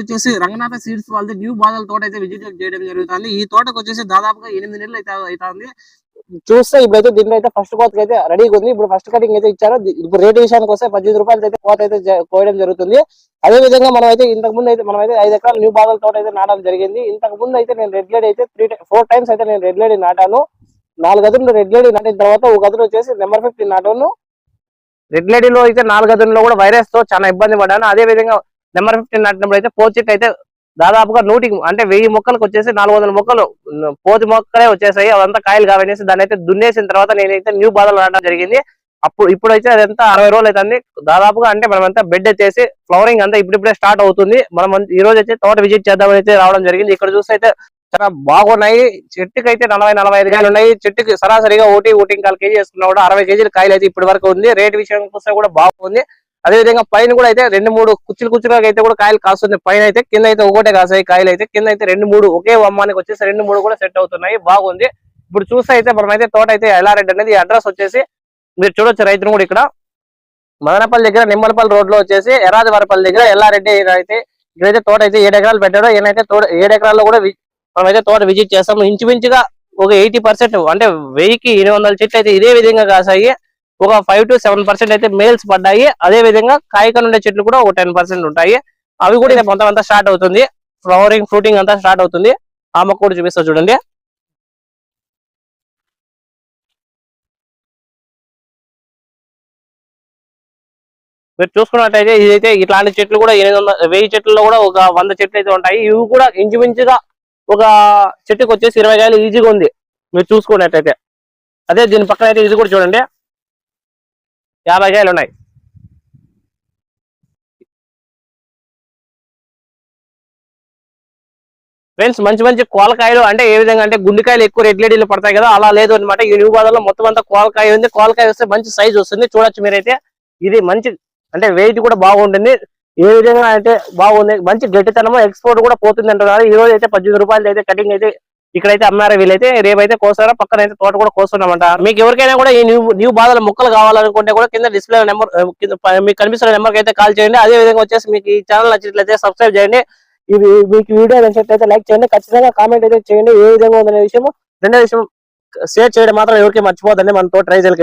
వచ్చేసి రంగనాథ సీడ్స్ వాళ్ళది న్యూ బాదల తోట అయితే విజిట్ చేయడం జరుగుతుంది. ఈ తోటకు వచ్చేసి దాదాపుగా ఎనిమిది నెలలు అయితే అవుతుంది చూస్తే ఇప్పుడైతే దీంట్లో అయితే ఫస్ట్ కోతకి అయితే రెడీగా ఉంది. ఇప్పుడు ఫస్ట్ కటింగ్ అయితే ఇచ్చారు. ఇప్పుడు రేట్ విషయానికి వస్తే పద్దెనిమిది రూపాయలకి అయితే కోత అయితే కోయడం జరుగుతుంది. అదే విధంగా మనం అయితే ఇంతకు ముందు అయితే మనం అయితే ఐదు ఎకరాల న్యూ బాదల తోట అయితే నాటడం జరిగింది. ఇంతకు ముందు అయితే నేను రెడ్ లేడీ అయితే త్రీ ఫోర్ టైమ్స్ అయితే నేను రెడ్ లేడీ నాటాను. నాలుగు గదులు రెడ్ లేడీ నాటిన తర్వాత ఒక గదులు వచ్చేసి నెంబర్ ఫిఫ్టీన్ నాటాను. రెడ్ లేడీలో అయితే నాలుగు గదుల్లో కూడా వైరస్తో చాలా ఇబ్బంది పడ్డాను. అదే విధంగా నెంబర్ ఫిఫ్టీన్ నాటినప్పుడు అయితే పోచిట్ అయితే దాదాపుగా నూటికి అంటే వెయ్యి మొక్కలకు వచ్చేసి నాలుగు వందల మొక్కలు పోతి మొక్కలే వచ్చేసాయి. అదంతా కాయలు కావనేసి దాన్ని అయితే దున్నేసిన తర్వాత నేనైతే న్యూ బాధలు నాటడం జరిగింది. అప్పుడు ఇప్పుడైతే అదంతా అరవై రోజులు అవుతుంది దాదాపుగా అంటే మనం అంతా బెడ్ వచ్చేసి ఫ్లవరింగ్ అంతా ఇప్పుడిప్పుడే స్టార్ట్ అవుతుంది. మనం ఈ రోజు అయితే తోట విజిట్ చేద్దామని అయితే రావడం జరిగింది. ఇక్కడ చూస్తే అయితే చాలా బాగున్నాయి. చెట్టుకి అయితే నలభై నలభై ఐదు కాయలు ఉన్నాయి. చెట్టుకి సరాసరిగా ఒకటి ఒకటి ఇంకా కేజీ వేసుకున్నా కూడా అరవై కేజీల కాయలు అయితే ఇప్పటి వరకు ఉంది. రేట్ విషయం వస్తే కూడా బాగుంది. అదే విధంగా పైన కూడా అయితే రెండు మూడు కుచ్చులు కుచ్చులుగా అయితే కూడా కాయలు కాస్తున్నాయి పైన అయితే కింద అయితే ఒకటే కాసాయి కాయలు అయితే కింద అయితే రెండు మూడు ఒకే అమ్మానికి వచ్చేసి రెండు మూడు కూడా సెట్ అవుతున్నాయి. బాగుంది. ఇప్పుడు చూస్తే అయితే మనం అయితే తోట అయితే ఎల్లారెడ్డి అనేది అడ్రస్ వచ్చేసి మీరు చూడొచ్చు రైతును కూడా ఇక్కడ. మదనపల్లి దగ్గర నిమ్మలపల్లి రోడ్లో వచ్చేసి ఎర్రాదివారపల్లి దగ్గర ఎల్లారెడ్డి అయితే ఇక్కడైతే తోట అయితే ఏడు ఎకరాలు పెట్టాడో ఈయనైతే తోట ఏడు ఎకరాల్లో కూడా మనమైతే తోట విజిట్ చేస్తాము ఇంచుమించుగా ఒక ఎయిటీ పర్సెంట్ అంటే వెయ్యికి ఎనిమిది వందల చెట్లు అయితే ఇదే విధంగా కాసాయి. ఒక ఫైవ్ టు సెవెన్ పర్సెంట్ అయితే మేల్స్ పడ్డాయి. అదే విధంగా కాయకలు ఉండే చెట్లు కూడా ఒక టెన్ పర్సెంట్ ఉంటాయి. అవి కూడా మొత్తం అంతా స్టార్ట్ అవుతుంది. ఫ్లవరింగ్ ఫ్రూటింగ్ అంతా స్టార్ట్ అవుతుంది. ఆ మొక్క కూడా చూపిస్తా చూడండి. మీరు చూసుకున్నట్టయితే ఇదైతే ఇట్లాంటి చెట్లు కూడా ఎనిమిది వందల వెయ్యి చెట్లలో కూడా ఒక వంద చెట్లు అయితే ఉంటాయి. ఇవి కూడా ఇంచుమించుగా ఒక చెట్టుకు వచ్చేసి ఇరవై కాయలు ఈజీగా ఉంది. మీరు చూసుకున్నట్టయితే. అదే దీని పక్కన అయితే ఇది కూడా చూడండి. యాభై కాయలు ఉన్నాయి. ఫ్రెండ్స్ మంచి మంచి కోలకాయలు అంటే ఏ విధంగా అంటే గుండెకాయలు ఎక్కువ రెడ్లెడీలు పడతాయి కదా అలా లేదు అనమాట ఈ న్యూ బాధలో మొత్తం అంతా కోలకాయ ఉంది. కోలకాయ వస్తే మంచి సైజ్ వస్తుంది. చూడొచ్చు మీరైతే. ఇది మంచి అంటే వెయిట్ కూడా బాగుంటుంది. ఏ విధంగా అంటే బాగుంది. మంచి గట్టితనము ఎక్స్పోర్ట్ కూడా పోతుంది అంటున్నారు ఈ రోజు అయితే పద్దెనిమిది రూపాయలు అయితే కటింగ్ అయితే ఇక్కడైతే అమ్మారు వీళ్ళైతే రేపైతే కోస్తారా? పక్కన అయితే తోట కూడా కోస్తున్నామంట. మీకు ఎవరికైనా కూడా ఈ న్యూ న్యూ బాధల ముక్కలు కావాలనుకుంటే కూడా కింద డిస్ప్లే నెంబర్ మీకు కనిపిస్తున్న నెంబర్ అయితే కాల్ చేయండి. అదే విధంగా వచ్చేసి మీకు ఈ ఛానల్ నచ్చినట్లయితే సబ్స్క్రైబ్ చేయండి. ఇది మీకు వీడియో నచ్చినట్లయితే లైక్ చేయండి. ఖచ్చితంగా కామెంట్ అయితే చేయండి. ఏ విధంగా ఉందనే విషయం రెండో విషయం షేర్ చేయడం మాత్రం ఎవరికి మర్చిపోదండి మన తోట రైతులకి